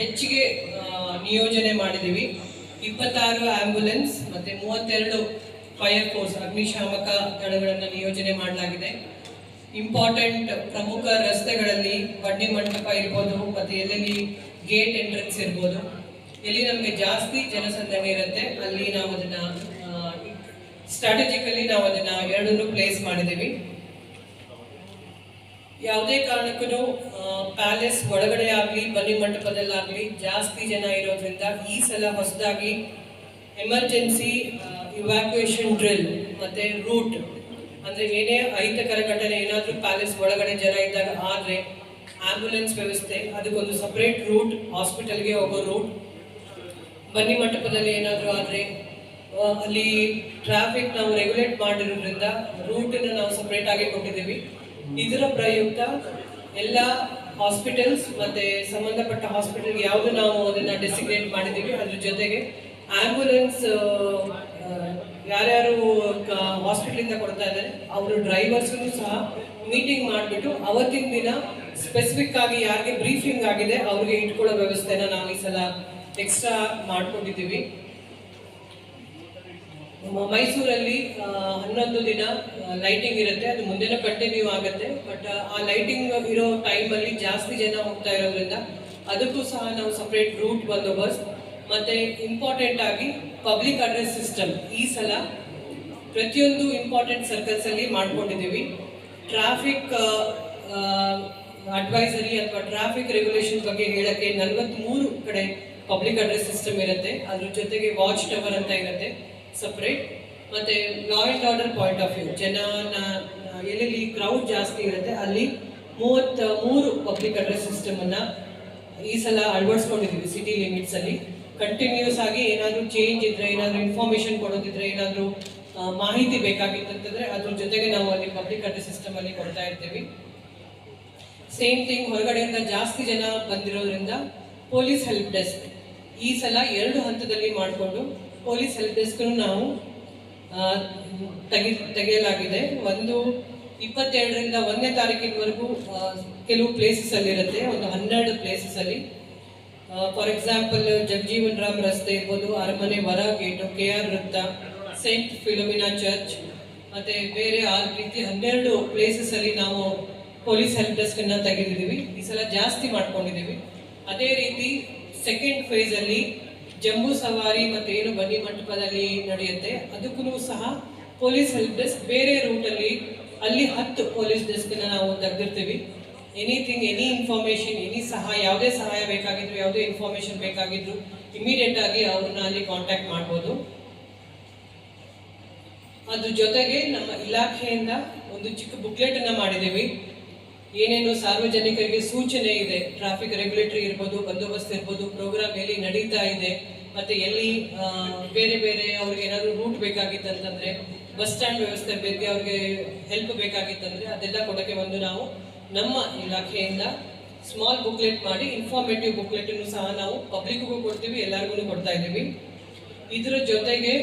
ಹೆಚ್ಚಿಗೆ ನಿಯೋಜನೆ ಮಾಡಿದ್ದೀವಿ. ಇಪ್ಪತ್ತಾರು ಆಂಬ್ಯುಲೆನ್ಸ್ ಮತ್ತು ಮೂವತ್ತೆರಡು ಫೈರ್ ಫೋರ್ಸ್ ಅಗ್ನಿಶಾಮಕ ದಳಗಳನ್ನು ನಿಯೋಜನೆ ಮಾಡಲಾಗಿದೆ. ಇಂಪಾರ್ಟೆಂಟ್ ಪ್ರಮುಖ ರಸ್ತೆಗಳಲ್ಲಿ ಬಡ್ಡಿ ಮಂಟಪ ಇರ್ಬೋದು ಮತ್ತು ಎಲ್ಲೆಲ್ಲಿ ಗೇಟ್ ಎಂಟ್ರೆನ್ಸ್ ಇರ್ಬೋದು. ಎಲ್ಲಿ ನಮಗೆ ಜಾಸ್ತಿ ಜನಸಂದಣಿ ಇರುತ್ತೆ, ಅಲ್ಲಿ ನಾವು ಅದನ್ನು ಸ್ಟ್ರಾಟಜಿಕಲಿ ನಾವು ಅದನ್ನು ಎರಡನ್ನೂ ಪ್ಲೇಸ್ ಮಾಡಿದ್ದೀವಿ. ಯಾವುದೇ ಕಾರಣಕ್ಕೂ ಪ್ಯಾಲೇಸ್ ಒಳಗಡೆ ಆಗಲಿ, ಬನ್ನಿ ಮಂಟಪದಲ್ಲಾಗಲಿ, ಜಾಸ್ತಿ ಜನ ಇರೋದ್ರಿಂದ ಈ ಸಲ ಹೊಸದಾಗಿ ಎಮರ್ಜೆನ್ಸಿ ಇವ್ಯಾಕ್ಯುಯೇಷನ್ ಡ್ರಿಲ್ ಮತ್ತು ರೂಟ್ ಅಂದರೆ ಏನೇ ಅಹಿತಕರ ಘಟನೆ ಏನಾದರೂ ಪ್ಯಾಲೇಸ್ ಒಳಗಡೆ ಜನ ಇದ್ದಾಗ ಆದರೆ ಆಂಬ್ಯುಲೆನ್ಸ್ ವ್ಯವಸ್ಥೆ, ಅದಕ್ಕೊಂದು ಸಪ್ರೇಟ್ ರೂಟ್ ಹಾಸ್ಪಿಟಲ್ಗೆ ಹೋಗೋ ರೂಟ್ ಬನ್ನಿ ಮಂಟಪದಲ್ಲಿ ಏನಾದರೂ ಆದರೆ ಅಲ್ಲಿ ಟ್ರಾಫಿಕ್ ನಾವು ರೆಗ್ಯುಲೇಟ್ ಮಾಡಿರೋದ್ರಿಂದ ರೂಟನ್ನು ನಾವು ಸಪ್ರೇಟಾಗಿ ಕೊಟ್ಟಿದ್ದೀವಿ. ಇದರ ಪ್ರಯುಕ್ತ ಎಲ್ಲ ಹಾಸ್ಪಿಟಲ್ಸ್ ಮತ್ತೆ ಸಂಬಂಧಪಟ್ಟ ಹಾಸ್ಪಿಟಲ್ಗೆ ಯಾವುದು ನಾವು ಅದನ್ನ ಡೆಸಿಗ್ನೇಟ್ ಮಾಡಿದ್ದೀವಿ, ಅದ್ರ ಜೊತೆಗೆ ಆಂಬ್ಯುಲೆನ್ಸ್ ಯಾರ್ಯಾರು ಹಾಸ್ಪಿಟ್ಲಿಂದ ಕೊಡ್ತಾ ಇದ್ದಾರೆ, ಅವರು ಡ್ರೈವರ್ಸ್ಗೂ ಸಹ ಮೀಟಿಂಗ್ ಮಾಡಿಬಿಟ್ಟು ಅವತ್ತಿನ ದಿನ ಸ್ಪೆಸಿಫಿಕ್ ಆಗಿ ಯಾರಿಗೆ ಬ್ರೀಫಿಂಗ್ ಆಗಿದೆ, ಅವ್ರಿಗೆ ಇಟ್ಕೊಳ್ಳೋ ವ್ಯವಸ್ಥೆನ ನಾವು ಈ ಸಲ ಎಕ್ಸ್ಟ್ರಾ ಮಾಡ್ಕೊಂಡಿದ್ದೀವಿ. ಮೈಸೂರಲ್ಲಿ ಹನ್ನೊಂದು ದಿನ ಲೈಟಿಂಗ್ ಇರುತ್ತೆ. ಅದು ಮುಂದೆನೂ ಕಂಟಿನ್ಯೂ ಆಗುತ್ತೆ. ಬಟ್ ಆ ಲೈಟಿಂಗ್ ಇರೋ ಟೈಮಲ್ಲಿ ಜಾಸ್ತಿ ಜನ ಹೋಗ್ತಾ ಇರೋದ್ರಿಂದ ಅದಕ್ಕೂ ಸಹ ನಾವು ಸಪ್ರೇಟ್ ರೂಟ್ ಬಂದೋಬಸ್ತ್. ಮತ್ತೆ ಇಂಪಾರ್ಟೆಂಟ್ ಆಗಿ ಪಬ್ಲಿಕ್ ಅಡ್ರೆಸ್ ಸಿಸ್ಟಮ್ ಈ ಸಲ ಪ್ರತಿಯೊಂದು ಇಂಪಾರ್ಟೆಂಟ್ ಸರ್ಕಲ್ಸ್ ಅಲ್ಲಿ ಮಾಡ್ಕೊಂಡಿದ್ದೀವಿ. ಟ್ರಾಫಿಕ್ ಅಡ್ವೈಸರಿ ಅಥವಾ ಟ್ರಾಫಿಕ್ ರೆಗ್ಯುಲೇಷನ್ ಬಗ್ಗೆ ಹೇಳಕ್ಕೆ ನಲವತ್ಮೂರು ಕಡೆ ಪಬ್ಲಿಕ್ ಅಡ್ರೆಸ್ ಸಿಸ್ಟಮ್ ಇರುತ್ತೆ. ಅದ್ರ ಜೊತೆಗೆ ವಾಚ್ ಟವರ್ ಅಂತ ಇರುತ್ತೆ. ಸಪ್ರೇಟ್ ಮತ್ತೆ law order point of view ಜನನ ಎಲ್ಲೆಲ್ಲಿ ಕ್ರೌಡ್ ಜಾಸ್ತಿ ಇರುತ್ತೆ, ಅಲ್ಲಿ ಮೂವತ್ತ, ಮೂರು ಪಬ್ಲಿಕ್ ಅಡ್ರೆಸ್ ಸಿಸ್ಟಮ್ ಅನ್ನ ಈ ಸಲ ಅಳವಡಿಸ್ಕೊಂಡಿದ್ದೀವಿ ಸಿಟಿ ಲಿಮಿಟ್ಸ್ ಅಲ್ಲಿ. ಕಂಟಿನ್ಯೂಸ್ ಆಗಿ ಏನಾದರೂ ಚೇಂಜ್ ಇದ್ರೆ, ಏನಾದರೂ ಇನ್ಫಾರ್ಮೇಶನ್ ಕೊಡೋದಿದ್ರೆ, ಏನಾದರೂ ಮಾಹಿತಿ ಬೇಕಾಗಿತ್ತಂತಂದ್ರೆ ಅದ್ರ ಜೊತೆಗೆ ನಾವು ಅಲ್ಲಿ ಪಬ್ಲಿಕ್ ಅಡ್ರೆಸ್ ಸಿಸ್ಟಮ್ ಅಲ್ಲಿ ಕೊಡ್ತಾ ಇರ್ತೀವಿ. ಸೇಮ್ ಥಿಂಗ್ ಹೊರಗಡೆಯಿಂದ ಜಾಸ್ತಿ ಜನ ಬಂದಿರೋದ್ರಿಂದ ಪೊಲೀಸ್ ಹೆಲ್ಪ್ ಡೆಸ್ಕ್ ಈ ಸಲ ಎರಡು ಹಂತದಲ್ಲಿ ಮಾಡಿಕೊಂಡು ಪೊಲೀಸ್ ಹೆಲ್ಪ್ ಡೆಸ್ಕ್ ನಾವು ತೆಗಿ, ತೆಗೆಯಲಾಗಿದೆ. ಒಂದು ಇಪ್ಪತ್ತೆರಡರಿಂದ ಒಂದನೇ ತಾರೀಕಿನವರೆಗೂ ಕೆಲವು ಪ್ಲೇಸಸ್ ಅಲ್ಲಿ ಇರುತ್ತೆ ಒಂದು ಹನ್ನೆರಡು ಪ್ಲೇಸಸ್ ಅಲ್ಲಿ ಫಾರ್ ಎಕ್ಸಾಂಪಲ್, ಜಗಜೀವನ್ ರಾಮ್ ರಸ್ತೆ ಇರ್ಬೋದು, ಅರಮನೆ ವರ ಗೇಟು ಕೆ ಆರ್ ವೃತ್ತ, ಸೇಂಟ್ ಫಿಲೋಮಿನಾ ಚರ್ಚ್, ಮತ್ತು ಬೇರೆ ಆ ರೀತಿ ಹನ್ನೆರಡು ಪ್ಲೇಸಸ್ ಅಲ್ಲಿ ನಾವು ಪೊಲೀಸ್ ಹೆಲ್ಪ್ ಡೆಸ್ಕ್ ಅನ್ನ ತೆಗೆದಿದ್ದೀವಿ. ಈ ಸಲ ಜಾಸ್ತಿ ಮಾಡ್ಕೊಂಡಿದ್ದೀವಿ. ಅದೇ ರೀತಿ ಸೆಕೆಂಡ್ ಫೇಸ್ ಅಲ್ಲಿ ಜಂಬೂ ಸವಾರಿ ಮತ್ತೆ ಏನು ಬನ್ನಿ ಮಂಟಪದಲ್ಲಿ ನಡೆಯುತ್ತೆ, ಅದಕ್ಕೂ ಸಹ ಪೊಲೀಸ್ ಹೆಲ್ಪ್ ಡೆಸ್ಕ್ ಬೇರೆ ರೂಟಲ್ಲಿ ಅಲ್ಲಿ ಹತ್ತು ಪೊಲೀಸ್ ಡೆಸ್ಕ್ ನಾವು ತೆಗೆದಿರ್ತೀವಿ. ಎನಿಥಿಂಗ್ ಎನಿ ಇನ್ಫಾರ್ಮೇಶನ್ ಎನಿ ಸಹ, ಯಾವುದೇ ಸಹಾಯ ಬೇಕಾಗಿದ್ರು, ಯಾವುದೇ ಇನ್ಫಾರ್ಮೇಶನ್ ಬೇಕಾಗಿದ್ರು ಇಮಿಡಿಯೇಟ್ ಆಗಿ ಅವ್ರನ್ನ ಅಲ್ಲಿ ಕಾಂಟ್ಯಾಕ್ಟ್ ಮಾಡ್ಬೋದು. ಅದ್ರ ಜೊತೆಗೆ ನಮ್ಮ ಇಲಾಖೆಯಿಂದ ಒಂದು ಚಿಕ್ಕ ಬುಕ್ಲೆಟ್ ಅನ್ನ ಮಾಡಿದ್ದೀವಿ. ಏನೇನು ಸಾರ್ವಜನಿಕರಿಗೆ ಸೂಚನೆ ಇದೆ ಟ್ರಾಫಿಕ್ ರೆಗ್ಯುಲೇಟರಿ ಇರ್ಬೋದು, ಬಂದೋಬಸ್ತ್ ಇರ್ಬೋದು ಪ್ರೋಗ್ರಾಮ್ ಎಲ್ಲಿ ನಡೀತಾ ಇದೆ, ಮತ್ತೆ ಎಲ್ಲಿ ಬೇರೆ ಬೇರೆ ಅವ್ರಿಗೆ ಏನಾದ್ರು ರೂಟ್ ಬೇಕಾಗಿತ್ತಂತಂದ್ರೆ ಬಸ್ ಸ್ಟ್ಯಾಂಡ್ ವ್ಯವಸ್ಥೆ ಬಗ್ಗೆ ಅವ್ರಿಗೆ ಹೆಲ್ಪ್ ಬೇಕಾಗಿತ್ತಂದ್ರೆ ಅದೆಲ್ಲ ಕೊಡೋಕ್ಕೆ ಒಂದು ನಾವು ನಮ್ಮ ಇಲಾಖೆಯಿಂದ ಸ್ಮಾಲ್ ಬುಕ್ಲೆಟ್ ಮಾಡಿ ಇನ್ಫಾರ್ಮೇಟಿವ್ ಬುಕ್ಲೆಟ್ ಸಹ ನಾವು ಪಬ್ಲಿಕ್ಗೂ ಕೊಡ್ತೀವಿ, ಎಲ್ಲರಿಗೂ ಕೊಡ್ತಾ ಇದ್ದೀವಿ. ಇದರ ಜೊತೆಗೆ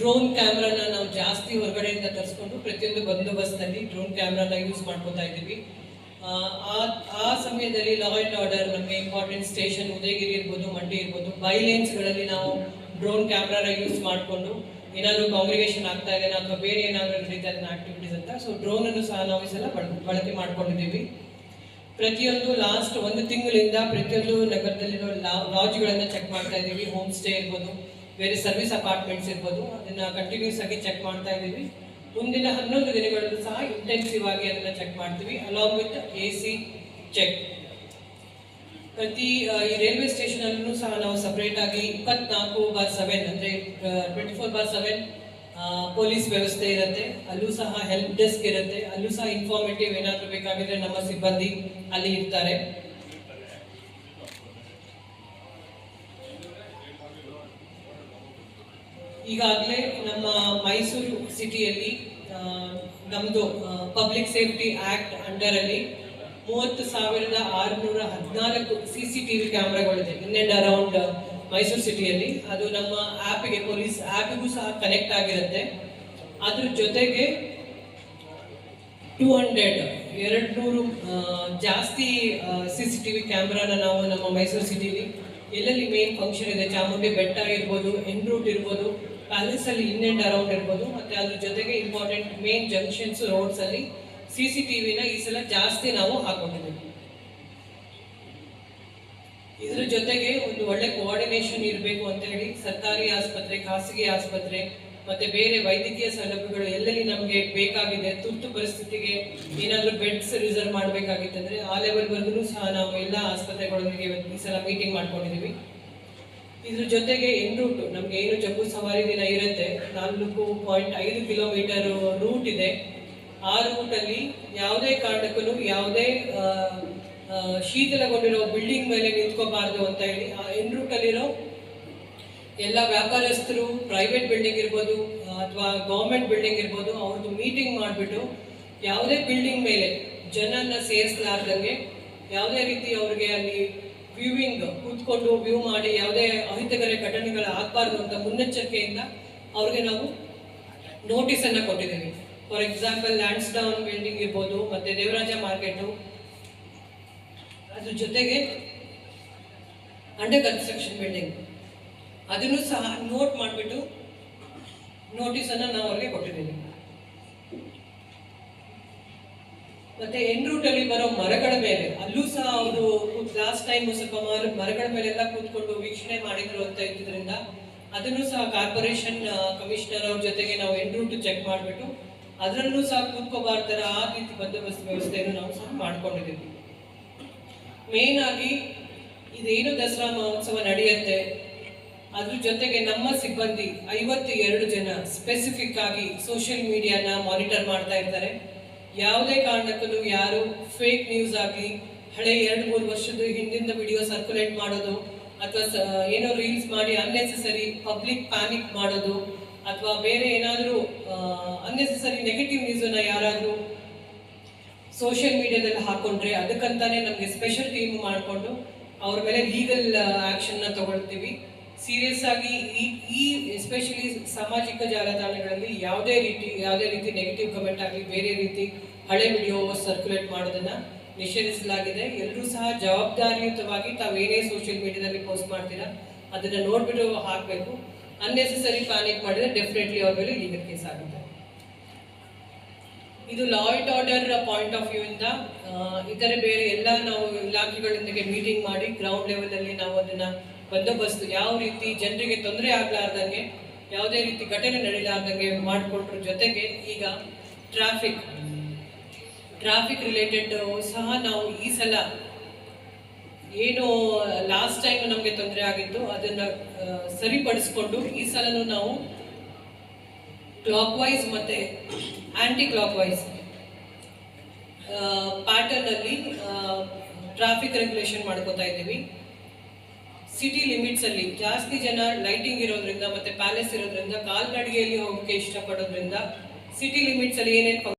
ಡ್ರೋನ್ ಕ್ಯಾಮ್ರಾನ ನಾವು ಜಾಸ್ತಿ ಹೊರಗಡೆಯಿಂದ ತರಿಸ್ಕೊಂಡು ಪ್ರತಿಯೊಂದು ಬಂದೋಬಸ್ತ್ನಲ್ಲಿ ಡ್ರೋನ್ ಕ್ಯಾಮ್ರಾನ ಯೂಸ್ ಮಾಡ್ಕೋತಾ ಇದ್ದೀವಿ. ಆ, ಸಮಯದಲ್ಲಿ ಲಾ ಅಂಡ್ ಆರ್ಡರ್ ನಮಗೆ ಇಂಪಾರ್ಟೆಂಟ್ ಸ್ಟೇಷನ್ ಉದಯಗಿರಿ ಇರ್ಬೋದು ಮಂಡಿ ಇರ್ಬೋದು ಬೈಲೇನ್ಸ್ಗಳಲ್ಲಿ ನಾವು ಡ್ರೋನ್ ಕ್ಯಾಮ್ರಾನ ಯೂಸ್ ಮಾಡಿಕೊಂಡು ಏನಾದರೂ ಕಾಂಗ್ರಿಗೇಷನ್ ಆಗ್ತಾ ಇದೆ ಅಥವಾ ಬೇರೆ ಏನಾದರೂ ನಡೀತಾ ಇದೆ ಆಕ್ಟಿವಿಟೀಸ್ ಅಂತ ಸೊ ಡ್ರೋನ್ ಅನ್ನು ಸಹ ನಾವು ಈ ಸಲ ಬಳ- ಬಳಕೆ ಮಾಡ್ಕೊಂಡಿದ್ದೀವಿ. ಪ್ರತಿಯೊಂದು ಲಾಸ್ಟ್ ಒಂದು ತಿಂಗಳಿಂದ ಪ್ರತಿಯೊಂದು ನಗರದಲ್ಲಿರೋ ಲಾಡ್ಜ್ಗಳನ್ನು ಚೆಕ್ ಮಾಡ್ತಾ ಇದ್ದೀವಿ ಹೋಮ್ ಸ್ಟೇ ಇರ್ಬೋದು ಬೇರೆ ಸರ್ವಿಸ್ ಅಪಾರ್ಟ್ಮೆಂಟ್ಸ್ ಇರ್ಬೋದು, ಅದನ್ನ ಕಂಟಿನ್ಯೂಸ್ ಆಗಿ ಚೆಕ್ ಮಾಡ್ತಾ ಇದ್ದೀವಿ. ಮುಂದಿನ ಹನ್ನೊಂದು ದಿನಗಳಲ್ಲೂ ಸಹ ಇಂಟೆನ್ಸಿವ್ ಆಗಿ ಅದನ್ನ ಚೆಕ್ ಮಾಡ್ತೀವಿ along with A C check ಪ್ರತಿ ಈ ರೈಲ್ವೆ ಸ್ಟೇಷನ್ ಅಲ್ಲೂ ಸಹ ನಾವು ಸಪರೇಟ್ ಆಗಿ ಇಪ್ಪತ್ನಾಲ್ಕು ಬಾರ್ ಸೆವೆನ್ ಅಂದ್ರೆ twenty four bar seven police ವ್ಯವಸ್ಥೆ ಇರುತ್ತೆ. ಅಲ್ಲೂ ಸಹ ಹೆಲ್ಪ್ ಡೆಸ್ಕ್ ಇರುತ್ತೆ. ಅಲ್ಲೂ ಸಹ ಇನ್ಫಾರ್ಮೇಟಿವ್ ಏನಾದರೂ ಬೇಕಾಗಿದ್ರೆ ನಮ್ಮ ಸಿಬ್ಬಂದಿ ಅಲ್ಲಿ ಇರ್ತಾರೆ. ಈಗಾಗಲೇ ನಮ್ಮ ಮೈಸೂರು ಸಿಟಿಯಲ್ಲಿ ನಮ್ಮದು ಪಬ್ಲಿಕ್ ಸೇಫ್ಟಿ ಆಕ್ಟ್ ಅಂಡರಲ್ಲಿ ಮೂವತ್ತು ಸಾವಿರದ ಆರುನೂರ ಹದಿನಾಲ್ಕು ಸಿ ಸಿ ಟಿ ವಿ ಕ್ಯಾಮ್ರಾಗಳಿದೆ. ಇನ್ ಅಂಡ್ ಅರೌಂಡ್ ಮೈಸೂರು ಸಿಟಿಯಲ್ಲಿ. ಅದು ನಮ್ಮ ಆ್ಯಪಿಗೆ ಪೊಲೀಸ್ ಆ್ಯಪಿಗೂ ಸಹ ಕನೆಕ್ಟ್ ಆಗಿರುತ್ತೆ. ಅದ್ರ ಜೊತೆಗೆ ಟೂ ಹಂಡ್ರೆಡ್ ಎರಡು ನೂರು ಜಾಸ್ತಿ ಸಿ ಸಿ ಟಿ ವಿ ಕ್ಯಾಮ್ರಾನ ನಾವು ನಮ್ಮ ಮೈಸೂರು ಸಿಟಿಲಿ ಎಲ್ಲೆಲ್ಲಿ ಮೇನ್ ಫಂಕ್ಷನ್ ಇದೆ, ಚಾಮುಂಡಿ ಬೆಟ್ಟ ಇರ್ಬೋದು ಎನ್ ರೂಟ್ ಇರ್ಬೋದು ಪ್ಯಾಲೇಸ್ ಅಲ್ಲಿ ಇನ್ ಅಂಡ್ ಅರೌಂಡ್ ಇರ್ಬೋದು, ಮತ್ತೆ ಅದ್ರ ಜೊತೆಗೆ ಇಂಪಾರ್ಟೆಂಟ್ ಮೇನ್ ಜಂಕ್ಷನ್ಸ್ ರೋಡ್ಸ್ ಅಲ್ಲಿ ಸಿ ಸಿ ಟಿ ವಿನ ಈ ಸಲ ಜಾಸ್ತಿ ನಾವು ಹಾಕೊಂಡಿದ್ದೀವಿ ಇದ್ರ ಜೊತೆಗೆ ಒಂದು ಒಳ್ಳೆ ಕೋಆರ್ಡಿನೇಷನ್ ಇರಬೇಕು ಅಂತ ಹೇಳಿ ಸರ್ಕಾರಿ ಆಸ್ಪತ್ರೆ, ಖಾಸಗಿ ಆಸ್ಪತ್ರೆ, ಮತ್ತೆ ಬೇರೆ ವೈದ್ಯಕೀಯ ಸೌಲಭ್ಯಗಳು ಎಲ್ಲೆಲ್ಲಿ ನಮಗೆ ಬೇಕಾಗಿದೆ, ತುರ್ತು ಪರಿಸ್ಥಿತಿಗೆ ಏನಾದರೂ ಬೆಡ್ಸ್ ರಿಸರ್ವ್ ಮಾಡಬೇಕಾಗಿತ್ತಂದ್ರೆ ಆ ಲೆವೆಲ್ವರೆಗೂ ಸಹ ನಾವು ಎಲ್ಲ ಆಸ್ಪತ್ರೆಗಳೊಂದಿಗೆ ಈ ಸಲ ಮೀಟಿಂಗ್ ಮಾಡ್ಕೊಂಡಿದ್ದೀವಿ. ಇದ್ರ ಜೊತೆಗೆ ಎನ್ ರೂಟ್ ನಮ್ಗೆ ಏನು ಜಂಬೂ ಸವಾರಿ ದಿನ ಇರುತ್ತೆ, ನಾಲ್ಕು ಪಾಯಿಂಟ್ ಐದು ಕಿಲೋಮೀಟರ್ ರೂಟ್ ಇದೆ. ಆ ರೂಟ್ ಅಲ್ಲಿ ಯಾವುದೇ ಕಾರಣಕ್ಕೂ ಯಾವುದೇ ಶೀತಲಗೊಂಡಿರೋ ಬಿಲ್ಡಿಂಗ್ ಮೇಲೆ ನಿಂತ್ಕೋಬಾರ್ದು ಅಂತ ಹೇಳಿ ಆ ಎನ್ ರೂಟ್ ಅಲ್ಲಿರೋ ಎಲ್ಲ ವ್ಯಾಪಾರಸ್ಥರು ಪ್ರೈವೇಟ್ ಬಿಲ್ಡಿಂಗ್ ಇರ್ಬೋದು, ಅಥವಾ ಗೌರ್ಮೆಂಟ್ ಬಿಲ್ಡಿಂಗ್ ಇರ್ಬೋದು, ಅವ್ರದ್ದು ಮೀಟಿಂಗ್ ಮಾಡಿಬಿಟ್ಟು ಯಾವುದೇ ಬಿಲ್ಡಿಂಗ್ ಮೇಲೆ ಜನನ್ನ ಸೇರಿಸಲಾರ್ದಂಗೆ ಯಾವುದೇ ರೀತಿ ಅವ್ರಿಗೆ ಅಲ್ಲಿ ವ್ಯೂವಿಂಗ್ ಕೂತ್ಕೊಂಡು ವ್ಯೂ ಮಾಡಿ ಯಾವುದೇ ಅಹಿತಕರ ಘಟನೆಗಳು ಆಗಬಾರ್ದು ಅಂತ ಮುನ್ನೆಚ್ಚರಿಕೆಯಿಂದ ಅವ್ರಿಗೆ ನಾವು ನೋಟಿಸ್ ಅನ್ನ ಕೊಟ್ಟಿದ್ದೀವಿ. For example lands down building ಇರ್ಬೋದು, ಮತ್ತೆ ದೇವರಾಜ ಮಾರ್ಕೆಟು ಅದ್ರ ಜೊತೆಗೆ ಅಂಡರ್ ಕನ್ಸ್ಟ್ರಕ್ಷನ್ ಬಿಲ್ಡಿಂಗ್ ಅದನ್ನು ಸಹ ನೋಟ್ ಮಾಡಿಬಿಟ್ಟು ನೋಟಿಸ್ ಅನ್ನ ನಾವು ಅವ್ರಿಗೆ ಕೊಟ್ಟಿದ್ದೀವಿ. ಮತ್ತೆ ಎನ್ ರೂಟ್ ಅಲ್ಲಿ ಬರೋ ಮರಗಳ ಮೇಲೆ, ಅಲ್ಲೂ ಸಹ ಅವರು ಲಾಸ್ಟ್ ಟೈಮ್ ಸ್ವಲ್ಪ ಮರಗಳ ಮೇಲೆ ಎಲ್ಲ ಕೂತ್ಕೊಂಡು ವೀಕ್ಷಣೆ ಮಾಡಿದ್ರು ಅಂತ ಇದ್ದಿದ್ರಿಂದ ಅದನ್ನು ಸಹ ಕಾರ್ಪೊರೇಷನ್ ಕಮಿಷನರ್ ಅವ್ರ ಜೊತೆಗೆ ನಾವು ಎನ್ ರೂಟ್ ಚೆಕ್ ಮಾಡಿಬಿಟ್ಟು ಅದರಲ್ಲೂ ಸಹ ಕೂತ್ಕೋಬಾರ್ದರ ಆ ರೀತಿ ಬಂದೋಬಸ್ತ್ ವ್ಯವಸ್ಥೆಯನ್ನು ನಾವು ಸಹ ಮಾಡ್ಕೊಂಡಿದ್ದೀವಿ. ಮೇನ್ ಆಗಿ ಇದೇನು ದಸರಾ ಮಹೋತ್ಸವ ನಡೆಯುತ್ತೆ, ಅದ್ರ ಜೊತೆಗೆ ನಮ್ಮ ಸಿಬ್ಬಂದಿ ಐವತ್ತು ಎರಡು ಜನ ಸ್ಪೆಸಿಫಿಕ್ ಆಗಿ ಸೋಷಿಯಲ್ ಮೀಡಿಯಾನ ಮಾನಿಟರ್ ಮಾಡ್ತಾ ಇರ್ತಾರೆ. ಯಾವುದೇ ಕಾರಣಕ್ಕೂ ಯಾರು ಫೇಕ್ ನ್ಯೂಸ್ ಆಗಲಿ ಹಳೆ ಎರಡು ಮೂರು ವರ್ಷದ ಹಿಂದಿಂದ ವಿಡಿಯೋ ಸರ್ಕ್ಯುಲೇಟ್ ಮಾಡೋದು ಅಥವಾ ಏನೋ ರೀಲ್ಸ್ ಮಾಡಿ ಅನ್ನೆಸೆಸರಿ ಪಬ್ಲಿಕ್ ಪ್ಯಾನಿಕ್ ಮಾಡೋದು ಅಥವಾ ಬೇರೆ ಏನಾದರೂ ಅನ್ನೆಸೆಸರಿ ನೆಗೆಟಿವ್ ನ್ಯೂಸನ್ನು ಯಾರಾದರೂ ಸೋಷಿಯಲ್ ಮೀಡಿಯಾದಲ್ಲಿ ಹಾಕೊಂಡ್ರೆ ಅದಕ್ಕಂತಾನೆ ನಮಗೆ ಸ್ಪೆಷಲ್ ಟೀಮ್ ಮಾಡಿಕೊಂಡು ಅವ್ರ ಮೇಲೆ ಲೀಗಲ್ ಆ್ಯಕ್ಷನ್ನ ತಗೊಳ್ತೀವಿ. ಸೀರಿಯಸ್ ಆಗಿ ಈ ಈ ಎಸ್ಪೆಷಲಿ ಸಾಮಾಜಿಕ ಜಾಲತಾಣಗಳಲ್ಲಿ ಯಾವುದೇ ರೀತಿ ಯಾವುದೇ ರೀತಿ ನೆಗೆಟಿವ್ ಕಮೆಂಟ್ ಆಗಲಿ, ಬೇರೆ ರೀತಿ ಹಳೆ ವಿಡಿಯೋ ಸರ್ಕ್ಯುಲೇಟ್ ಮಾಡೋದನ್ನ ನಿಷೇಧಿಸಲಾಗಿದೆ. ಎಲ್ಲರೂ ಸಹ ಜವಾಬ್ದಾರಿಯುತವಾಗಿ ತಾವೇನೇ ಸೋಷಿಯಲ್ ಮೀಡಿಯಾದಲ್ಲಿ ಪೋಸ್ಟ್ ಮಾಡ್ತೀರಾ, ಅದನ್ನ ನೋಡ್ಬಿಟ್ಟು ಹಾಕಬೇಕು. ಅನ್ನೆಸೆಸರಿ ಪ್ಯಾನಿಕ್ ಮಾಡಿದ್ರೆ ಡೆಫಿನೆಟ್ಲಿ ಅವ್ರ ಮೇಲೆ ಲೀಗಲ್ ಕೇಸ್ ಆಗುತ್ತೆ. ಇದು law and order point of view ಇಂದ ಇತರೆ ಬೇರೆ ಎಲ್ಲ ನಾವು ಇಲಾಖೆಗಳೊಂದಿಗೆ ಮೀಟಿಂಗ್ ಮಾಡಿ ಗ್ರೌಂಡ್ ಲೆವೆಲಲ್ಲಿ ನಾವು ಅದನ್ನ ಬಂದೋಬಸ್ತ್ ಯಾವ ರೀತಿ ಜನರಿಗೆ ತೊಂದರೆ ಆಗ್ಲಾರ್ದಂಗೆ, ಯಾವುದೇ ರೀತಿ ಘಟನೆ ನಡೀಲಾರ್ದಂಗೆ ಮಾಡಿಕೊಟ್ರ ಜೊತೆಗೆ ಈಗ ಟ್ರಾಫಿಕ್ ಟ್ರಾಫಿಕ್ ರಿಲೇಟೆಡ್ ಸಹ ನಾವು ಈ ಸಲ ಏನು ಲಾಸ್ಟ್ ಟೈಮ್ ನಮಗೆ ತೊಂದರೆ ಆಗಿತ್ತು, ಅದನ್ನು ಸರಿಪಡಿಸ್ಕೊಂಡು ಈ ಸಲನೂ ನಾವು ಕ್ಲಾಕ್ ವೈಸ್ ಮತ್ತೆ ಆ್ಯಂಟಿ ಕ್ಲಾಕ್ ವೈಸ್ ಪ್ಯಾಟರ್ನಲ್ಲಿ ಟ್ರಾಫಿಕ್ ರೆಗ್ಯುಲೇಷನ್ ಮಾಡ್ಕೋತಾ ಇದ್ದೀವಿ. ಸಿಟಿ ಲಿಮಿಟ್ಸ್ ಅಲ್ಲಿ ಜಾಸ್ತಿ ಜನ ಲೈಟಿಂಗ್ ಇರೋದ್ರಿಂದ ಮತ್ತೆ ಪ್ಯಾಲೇಸ್ ಇರೋದ್ರಿಂದ ಕಾಲ್ನಡಿಗೆಯಲ್ಲಿ ಹೋಗಕ್ಕೆ ಇಷ್ಟಪಡೋದ್ರಿಂದ ಸಿಟಿ ಲಿಮಿಟ್ಸ್ ಅಲ್ಲಿ ಏನೇನು